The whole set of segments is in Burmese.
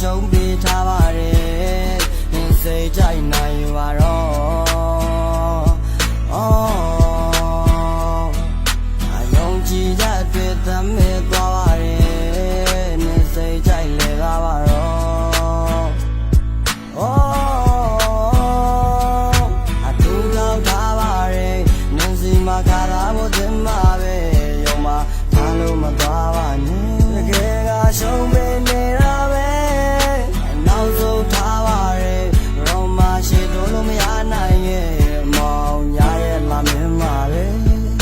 ရှုံးပေးထားပါတယ်နင်စိတ်ကြိုက်နိုင်ပါတော့အော်အယုံကြည်ရတဲ့သမဲသွားပါတယ်နင်စိတ်ကြိုက်လေပါပါတော့အော်အတူတော့ထားပါတယ်နင်စီမှာကားတော့ဒီမှာပဲယုံမှာထားလို့မသွား me, my way,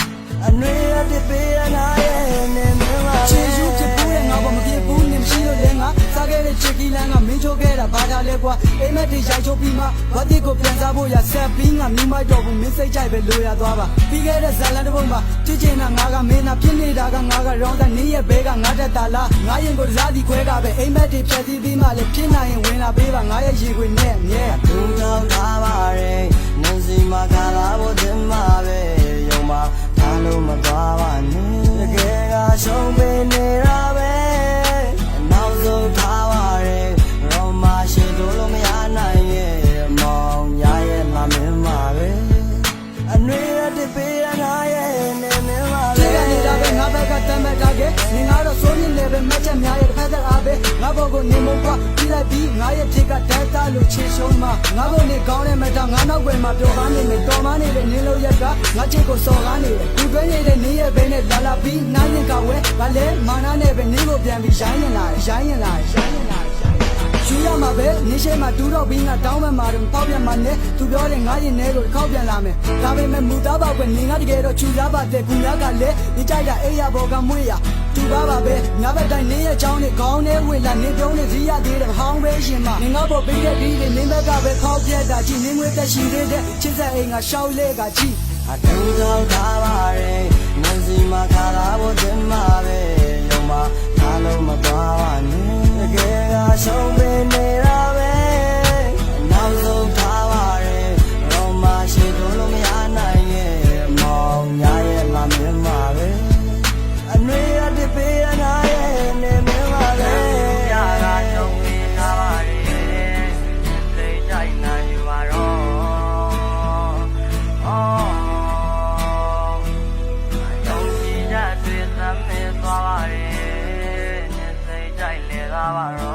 and we are the beer and I am in ချေယူချစ်ဘူးတဲ့ငါဘာမပြေဘူးနေမရှိလို့လဲငါစားခဲ့တဲ့ချစ်ကီလန်းကမင်းချိုးခဲ့တာဘာသာလဲကွာအိမ်မက်တွေရိုက်ချိုးပြီးမှဘာတိကိုပြန်စားဖို့ရဆက်ပြီးငါမြူးမိုက်တော့ဘူးမင်းစိတ်ကြိုက်ပဲလိုရသွားပါပြီးခဲ့တဲ့ဇာလန်တစ်ပုဒ်မှာချစ်ချင်တာငါကမင်းနာဖြစ်နေတာကငါကရောင်းတဲ့နင်းရဲ့ဘဲကငါတက်တာလားငါရင်ကိုတစားစီခွဲကပဲအိမ်မက်တွေဖြတ်ပြီးပြီးမှလည်းဖြစ်နိုင်ရင်ဝင်လာပေးပါငါရဲ့ရေခွေနဲ့အမြဲသူကြောင့်ထားပါရဲ့နင်းစီမှာခါလာဖို့တင် နေငါတော့စိုးရင်လည်းပဲမက်ချက်များရဲ့တစ်ဖက်သက်အားပဲငါဘောကိုနေမကွာပြီးလိုက်ပြီးငါရဲ့ဖြစ်ကတက်တာလို့ချေရှုံးမှာငါဘောနေကောင်းတဲ့မက်တာငါနောက်ွယ်မှာပျော်ကားနေမယ်တော်မနေတဲ့နင်းလို့ရက်ကငါချစ်ကိုစော်ကားနေတယ်ဒီတွဲနေတဲ့နင်းရဲ့ဘဲနဲ့လာလာပြီးနားရင်ကဝဲဗာလဲမာနာနဲ့ပဲနင်းကိုပြန်ပြီးရိုင်းရင်လာရိုင်းရင်လာရိုင်းရင်လာ ယူရမှာပဲနေရှိမှာတူတော့ပြီးငါတောင်းမဲ့မှာတော့ပေါက်ပြန်မှာနဲ့သူပြောတယ်ငါရင်ထဲကိုတစ်ခေါက်ပြန်လာမယ်ဒါပေမဲ့မူသားပါကွနေငါတကယ်တော့ချူသားပါတဲ့ကူများကလည်းဒီကြိုက်တာအိယာဘောကမွေးရသူပါပါပဲငါဘက်တိုင်းနေရဲ့ချောင်းနဲ့ခေါင်းနဲ့ဝေလာနေပြုံးနဲ့ဇီးရသေးတယ်ဟောင်းပဲရှင်မနေငါဘောပေးတဲ့ဒီလေးနေဘက်ကပဲခေါက်ပြက်တာကြည့်နေငွေတက်ရှိသေးတဲ့ချစ်ဆက်အိမ်ကရှောက်လေကကြည့်အတူကြောင့်ထားပါရဲ့နင်းစီမှာခါလာဖို့ our own.